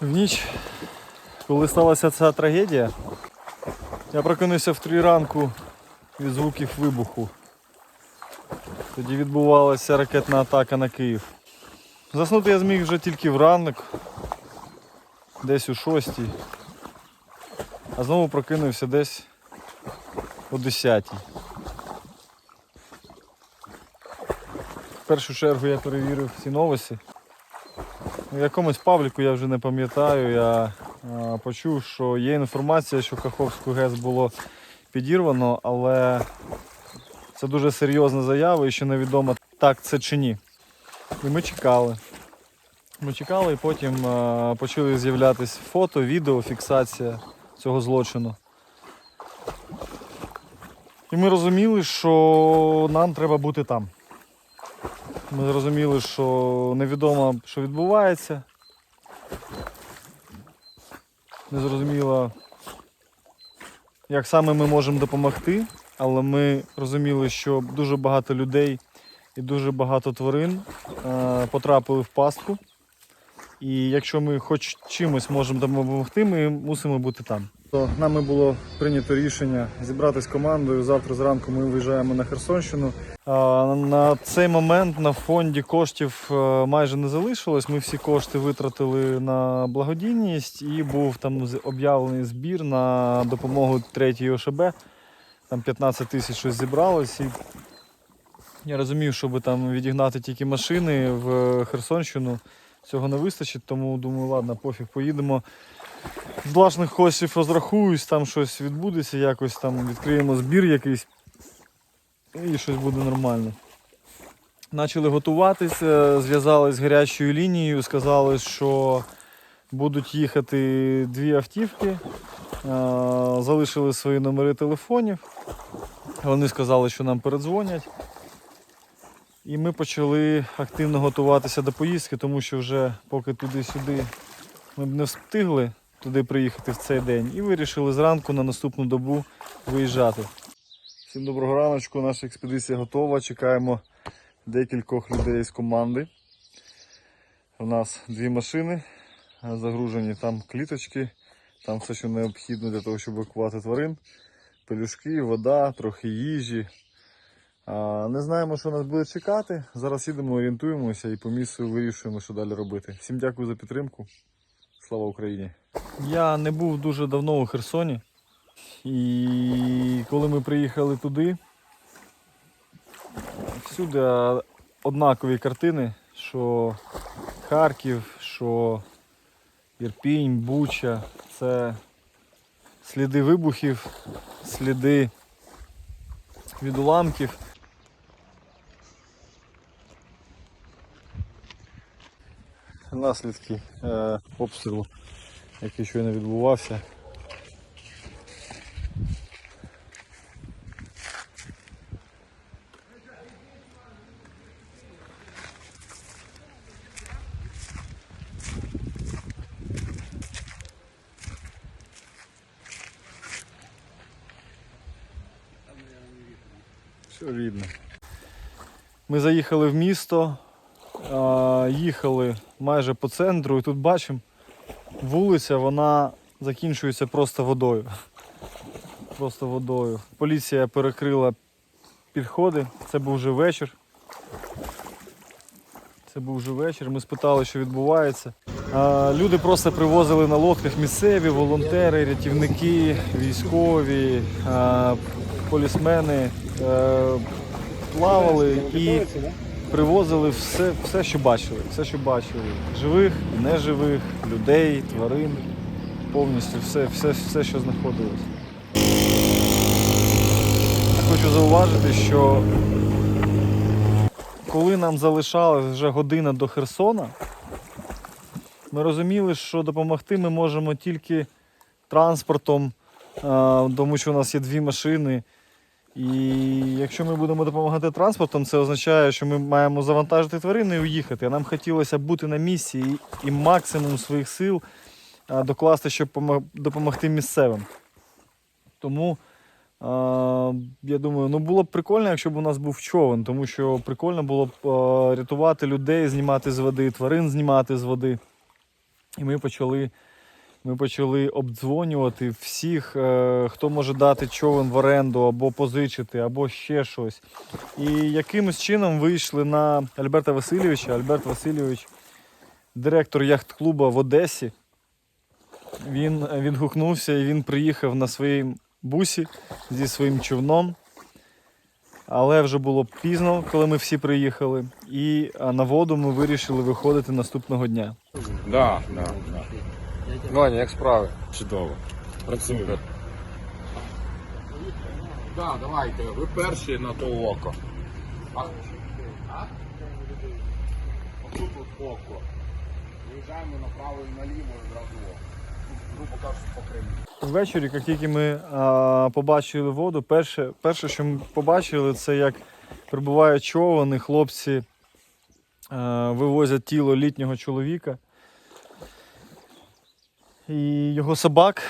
В ніч, коли сталася ця трагедія, я прокинувся в три ранку від звуків вибуху. Тоді відбувалася ракетна атака на Київ. Заснути я зміг вже тільки вранок, десь у шостій, а знову прокинувся десь о 10. В першу чергу я перевірив всі новості. В якомусь пабліку я вже не пам'ятаю. Я а, почув, що є інформація, що Каховську ГЕС було підірвано, але це дуже серйозна заява і ще невідомо, так це чи ні. І ми чекали. Ми чекали і потім а, почали з'являтися фото, відео, фіксація цього злочину. І ми розуміли, що нам треба бути там. Ми зрозуміли, що невідомо, що відбувається. Не зрозуміло, як саме ми можемо допомогти, але ми розуміли, що дуже багато людей і дуже багато тварин е, потрапили в пастку. І якщо ми хоч чимось можемо допомогти, ми мусимо бути там. То нами було прийнято рішення зібратися командою. Завтра зранку ми виїжджаємо на Херсонщину. На цей момент на фонді коштів е, майже не залишилось. Ми всі кошти витратили на благодійність і був там об'явлений збір на допомогу третій ОШБ. Там 15 тисяч щось зібралось. І я розумів, щоб там відігнати тільки машини в Херсонщину. Цього не вистачить, тому думаю, ладно, пофіг, поїдемо. З власних коштів розрахуюсь, там щось відбудеться, якось там відкриємо збір якийсь і щось буде нормально. Почали готуватися, зв'язались з гарячою лінією, сказали, що будуть їхати дві автівки, залишили свої номери телефонів. Вони сказали, що нам передзвонять. І ми почали активно готуватися до поїздки, тому що вже поки туди-сюди ми б не встигли туди приїхати в цей день і вирішили зранку на наступну добу виїжджати. Всім доброго раночку, наша експедиція готова. Чекаємо декількох людей з команди. У нас дві машини е, загружені, там кліточки, там все, що необхідно для того, щоб евакувати тварин, пелюшки, вода, трохи їжі. Не знаємо, що нас буде чекати. Зараз їдемо, орієнтуємося і по місцю вирішуємо, що далі робити. Всім дякую за підтримку. Слава Україні! Я не був дуже давно у Херсоні. І коли ми приїхали туди, всюди однакові картини, що Харків, що Ірпінь, Буча, це сліди вибухів, сліди від уламків. Наслідки е, обстрілу, який щойно відбувався. Ми заїхали в місто, їхали майже по центру і тут бачимо, вулиця вона закінчується просто водою. Просто водою. Поліція перекрила підходи. Це був вже вечір. Це був вже вечір. Ми спитали, що відбувається. Люди просто привозили на лодках місцеві, волонтери, рятівники, військові, полісмени е, плавали і привозили все, все, що бачили. Все, що бачили. Живих, неживих, людей, тварин. Повністю все, все, все що знаходилось. Хочу зауважити, що коли нам залишалась вже година до Херсона, ми розуміли, що допомогти ми можемо тільки транспортом, тому що у нас є дві машини. І якщо ми будемо допомагати транспортом, це означає, що ми маємо завантажити тварини і уїхати. А нам хотілося бути на місці і, і максимум своїх сил докласти, щоб допомогти місцевим. Тому я думаю, ну було б прикольно, якщо б у нас був човен, тому що прикольно було б рятувати людей, знімати з води, тварин знімати з води. І ми почали, ми почали обдзвонювати всіх, е, хто може дати човен в оренду або позичити, або ще щось. І якимось чином вийшли на Альберта Васильовича. Альберт Васильович, директор яхт-клубу в Одесі. Він відгукнувся і він приїхав на своїй бусі зі своїм човном. Але вже було пізно, коли ми всі приїхали. І на воду ми вирішили виходити наступного дня. Да, да. Ваня, як справи? Чудово. Працюємо. Да, давайте, ви перші на то око. А? А? Отут от око. Виїжджаємо направо і наліво і одразу око. Ну, Грубо кажучи, по Криму. Ввечері, як тільки ми а, побачили воду, перше, перше, що ми побачили, це як прибуває човен, і хлопці а, вивозять тіло літнього чоловіка і його собак.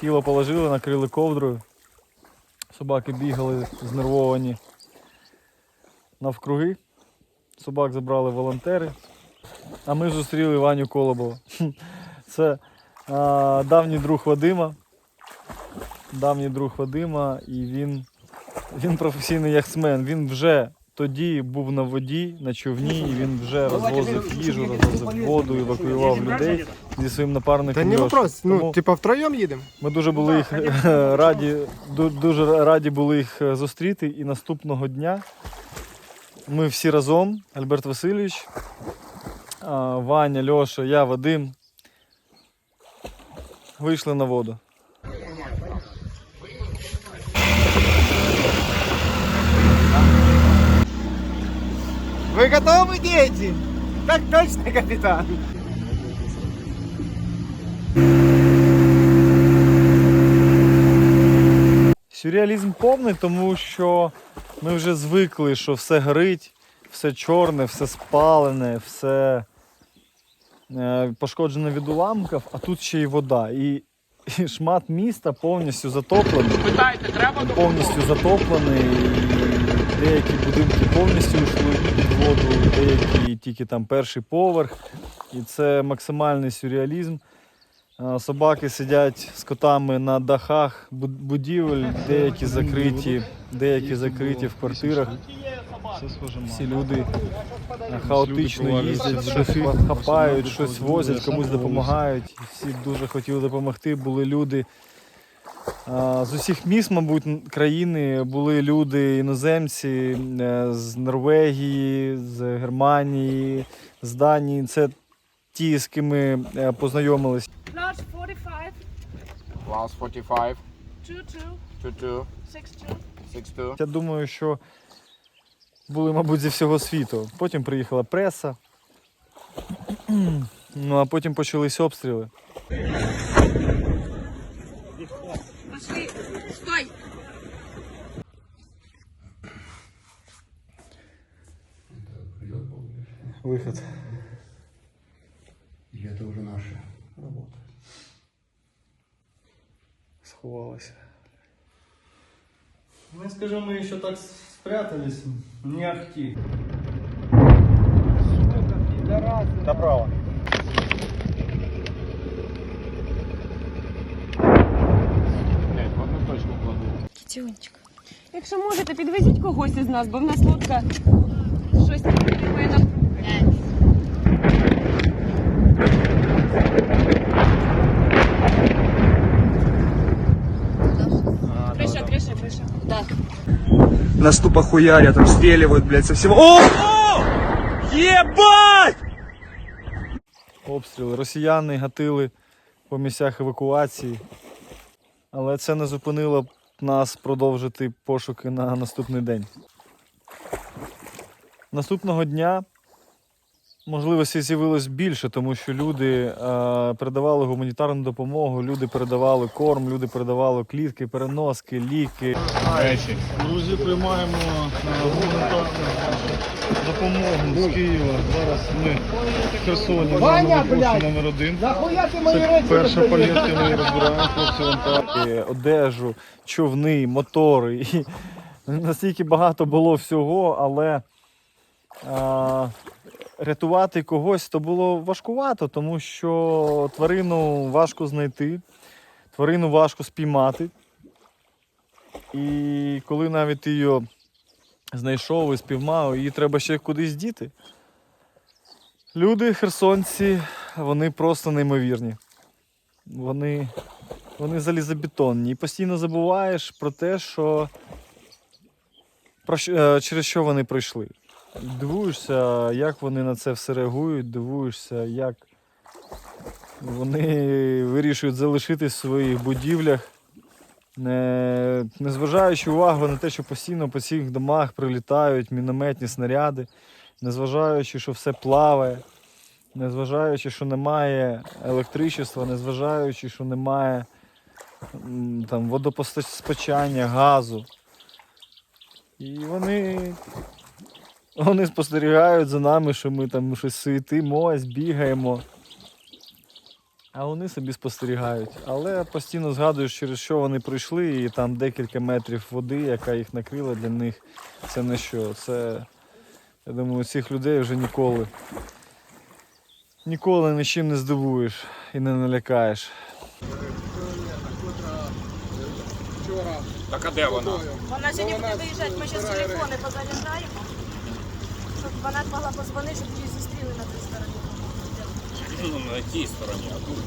Тіло положили, накрили ковдрою. Собаки бігали знервовані навкруги. Собак забрали волонтери. А ми зустріли Ваню Колобова. Це а, давній друг Вадима. Давній друг Вадима, і він, він професійний яхтсмен. Він вже тоді був на воді, на човні, і він вже розвозив їжу, розвозив воду, евакуював людей зі своїм напарником. Та не вопрос. Ну, Тому типа втроєм їдемо? ми дуже були їх е, раді, ду- дуже раді були їх е, зустріти. І наступного дня ми всі разом, Альберт Васильович, а, Ваня, Льоша, я, Вадим, вийшли на воду. Ви готові, діти? Так точно, капітан. Сюрреалізм повний, тому що ми вже звикли, що все горить, все чорне, все спалене, все е, пошкоджене від уламків, а тут ще й вода. І, і шмат міста повністю затоплений. Питайте, треба повністю затоплений. Деякі будинки повністю йшли під воду, деякі тільки там перший поверх. І це максимальний сюрреалізм. Собаки сидять з котами на дахах будівель, деякі закриті, деякі закриті в квартирах. Всі люди хаотично їздять, щось хапають, щось возять, комусь допомагають. Всі дуже хотіли допомогти. Були люди з усіх міст, мабуть, країни були люди іноземці е, з Норвегії, з Германії, з Данії. Це ті, з ким ми е, познайомились. Large 45, Клас 45, 2 22, 62. 62. Я думаю, що були, мабуть, зі всього світу. Потім приїхала преса. Ну а потім почалися обстріли. Вихід. И это уже наша работа. Сховалася. Мы скажем, мы еще так спрятались, не ахти. Направо. Блять, в одну точку кладу. Кітюнчик. Якщо можете, підвезіть когось із нас, бо в нас лодка Нас тупо хуярят, расстреливают, блядь, со всего. О! Єбать! Обстріли. Росіяни гатили по місцях евакуації. Але це не зупинило нас продовжити пошуки на наступний день. Наступного дня можливості з'явилось більше, тому що люди е, передавали гуманітарну допомогу, люди передавали корм, люди передавали клітки, переноски, ліки. Речі. Друзі, приймаємо е, гуманітарну допомогу з Києва. Зараз ми в Херсоні на пост номер один. Це перша палітка, ми розбираємо, хлопці вон там. одежу, човни, мотори. І настільки багато було всього, але а, рятувати когось то було важкувато, тому що тварину важко знайти, тварину важко спіймати. І коли навіть ти її знайшов і спіймав, її треба ще кудись діти. Люди, херсонці, вони просто неймовірні. Вони, вони залізобетонні. І постійно забуваєш про те, що, про е, через що вони пройшли. Дивуєшся, як вони на це все реагують, дивуєшся, як вони вирішують залишитись в своїх будівлях, не, не зважаючи увагу на те, що постійно по цих домах прилітають мінометні снаряди, незважаючи, що все плаває, незважаючи, що немає електричества, незважаючи, що немає там, водопостачання, газу. І вони вони спостерігають за нами, що ми там щось суетимось, бігаємо. А вони собі спостерігають. Але постійно згадуєш, через що вони пройшли, і там декілька метрів води, яка їх накрила для них. Це не що. Це, я думаю, цих людей вже ніколи. Ніколи нічим не здивуєш і не налякаєш. Так а де вона? Вона сьогодні буде виїжджати, ми зараз телефони позаряджаємо, вона могла позвонити, щоб її зустріли на тій стороні. Ну, на тій стороні, а тут.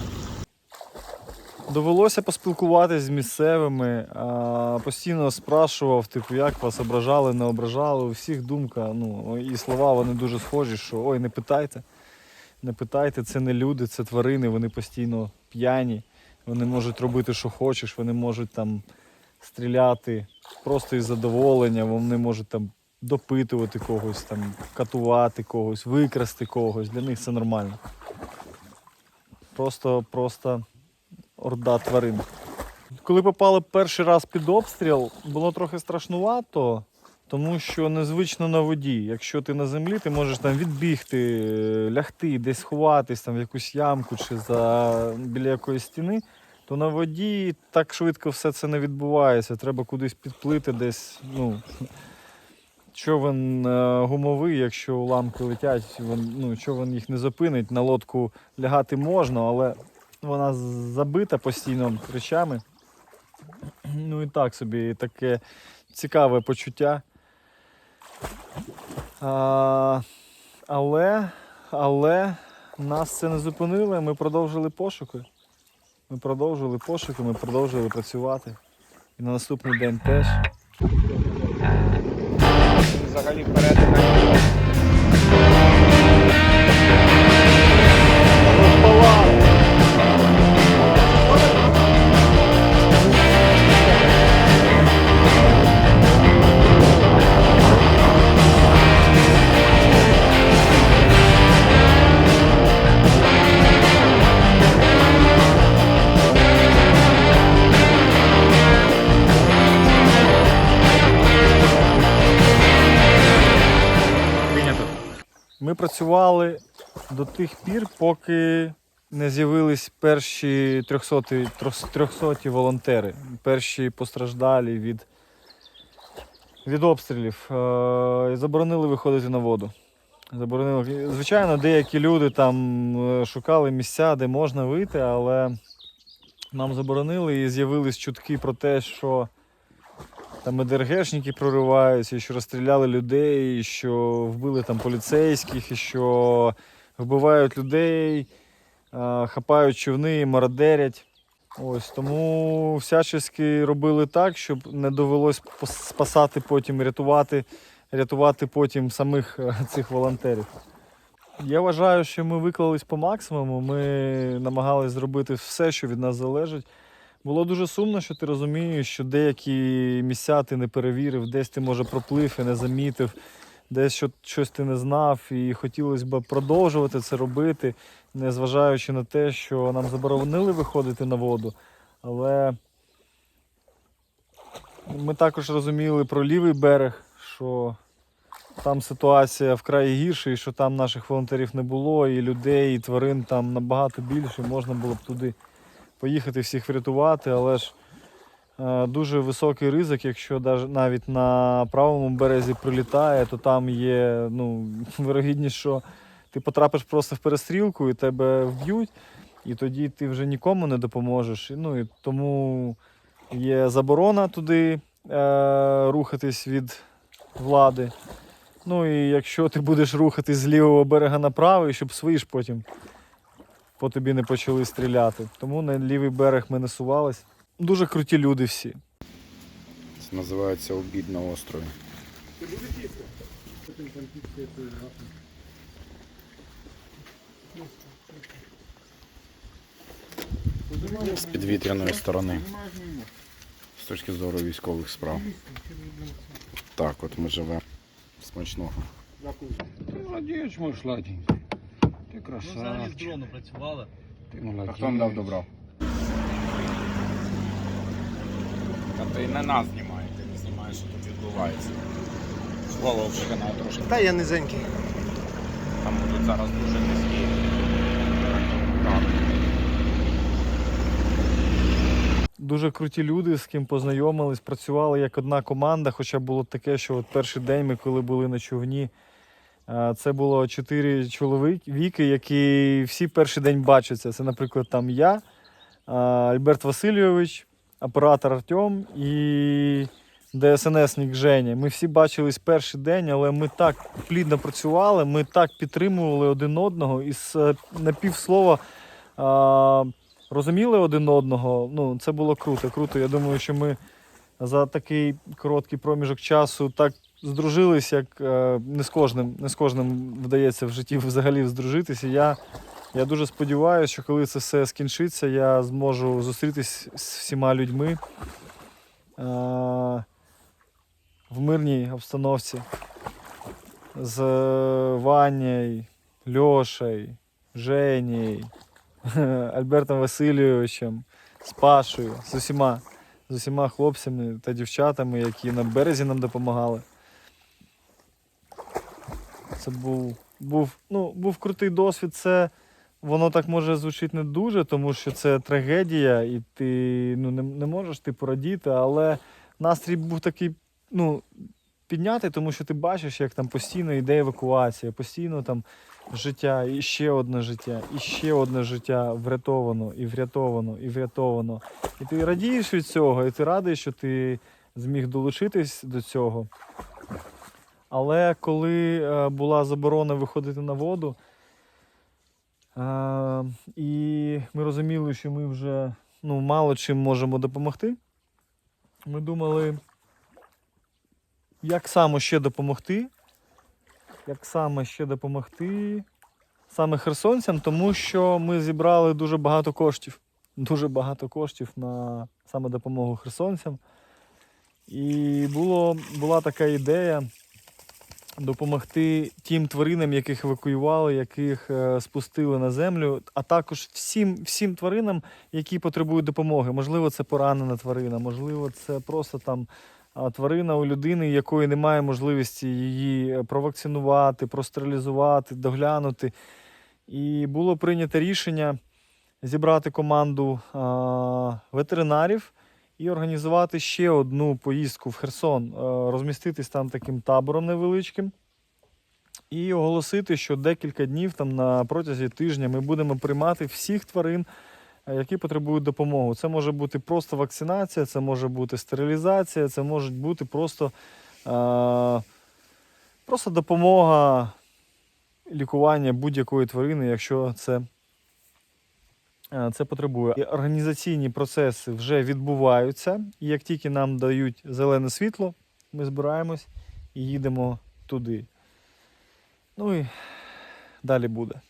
Довелося поспілкуватись з місцевими, а, постійно спрашував, типу, як вас ображали, не ображали. У всіх думка, ну, і слова вони дуже схожі, що ой, не питайте. Не питайте, це не люди, це тварини, вони постійно п'яні, вони можуть робити, що хочеш, вони можуть там стріляти просто із задоволення, вони можуть там допитувати когось, там, катувати когось, викрасти когось. Для них це нормально. Просто, просто орда тварин. Коли попали перший раз під обстріл, було трохи страшнувато, тому що незвично на воді. Якщо ти на землі, ти можеш там відбігти, лягти, десь сховатись там в якусь ямку чи за біля якоїсь стіни, то на воді так швидко все це не відбувається. Треба кудись підплити десь. Ну, човен е, гумовий, якщо уламки летять, ну, човен їх не зупинить. На лодку лягати можна, але вона забита постійно речами. Ну і так собі таке цікаве почуття. А, але, але нас це не зупинило, ми продовжили пошуки. Ми продовжили пошуки, ми продовжили працювати. І на наступний день теж. Взагалі перетина. Ми працювали до тих пір, поки не з'явились перші 300, 300 волонтери, перші постраждалі від, від обстрілів. Е, Заборонили виходити на воду. Заборонили. Звичайно, деякі люди там е, шукали місця, де можна вийти, але нам заборонили і з'явились чутки про те, що там ДРГшники прориваються, і що розстріляли людей, і що вбили там поліцейських, і що вбивають людей, хапають човни, мародерять. Ось тому всячески робили так, щоб не довелось спасати потім, рятувати, рятувати потім самих е, цих волонтерів. Я вважаю, що ми виклались по максимуму. Ми намагались зробити все, що від нас залежить. Було дуже сумно, що ти розумієш, що деякі місця ти не перевірив, десь ти може проплив і не замітив, десь що, щось ти не знав, і хотілося б продовжувати це робити, незважаючи на те, що нам заборонили виходити на воду. Але ми також розуміли про лівий берег, що там ситуація вкрай гірша, і що там наших волонтерів не було, і людей, і тварин там набагато більше, можна було б туди поїхати всіх врятувати, але ж е, дуже високий ризик, якщо навіть на правому березі прилітає, то там є ну, вирогідність, що ти потрапиш просто в перестрілку і тебе вб'ють, і тоді ти вже нікому не допоможеш. Ну, і тому є заборона туди е, рухатись від влади. Ну і якщо ти будеш рухатись з лівого берега на правий, щоб свої ж потім по тобі не почали стріляти. Тому на лівий берег ми не сувались. Дуже круті люди всі. Це називається обід на острові. З підвітряної сторони. З точки зору військових справ. Так, от ми живемо. Смачного. Молодець, мой сладенький. Ти красавчик. дрону працювали. Ти молодець. А хто вам дав добро? Та ти не нас знімає, ти не знімаєш, що тут відбувається. Голову канал трошки. Та я низенький. Там будуть зараз дуже низькі. Дуже круті люди, з ким познайомились, працювали як одна команда. Хоча було таке, що от перший день ми, коли були на човні, це було чотири чоловіки, які всі перший день бачаться. Це, наприклад, там я, е, Альберт Васильович, оператор Артем і ДСНСник Женя. Ми всі бачились перший день, але ми так плідно працювали, ми так підтримували один одного і е, напівслова. е, розуміли один одного. Ну, це було круто. Круто. Я думаю, що ми за такий короткий проміжок часу так здружились, як е, не з кожним, не з кожним вдається в житті взагалі здружитися. Я, я дуже сподіваюся, що коли це все скінчиться, я зможу зустрітись з всіма людьми е, в мирній обстановці. З Ванєю, Льошею, Женєю, Альбертом Васильовичем, з Пашою, з усіма, з усіма хлопцями та дівчатами, які на березі нам допомагали. Це був, був, ну, був крутий досвід. Це воно так може звучить не дуже, тому що це трагедія, і ти ну, не, не можеш ти порадіти, але настрій був такий, ну, піднятий, тому що ти бачиш, як там постійно йде евакуація, постійно там життя, і ще одне життя, і ще одне життя врятовано, і врятовано, і врятовано. І ти радієш від цього, і ти радий, що ти зміг долучитись до цього. Але коли е, була заборона виходити на воду, е, і ми розуміли, що ми вже ну, мало чим можемо допомогти, ми думали, як саме ще допомогти, як саме ще допомогти саме херсонцям, тому що ми зібрали дуже багато коштів. Дуже багато коштів на саме допомогу херсонцям. І було, була така ідея допомогти тим тваринам, яких евакуювали, яких е, спустили на землю, а також всім, всім тваринам, які потребують допомоги. Можливо, це поранена тварина, можливо, це просто там тварина у людини, якої немає можливості її е, провакцинувати, простерилізувати, доглянути. І було прийнято рішення зібрати команду ветеринарів і організувати ще одну поїздку в Херсон, е, розміститись там таким табором невеличким. І оголосити, що декілька днів там на протязі тижня ми будемо приймати всіх тварин, е, які потребують допомоги. Це може бути просто вакцинація, це може бути стерилізація, це може бути просто, е, просто допомога лікування будь-якої тварини, якщо це, це потребує. І організаційні процеси вже відбуваються. І як тільки нам дають зелене світло, ми збираємось і їдемо туди. Ну і далі буде.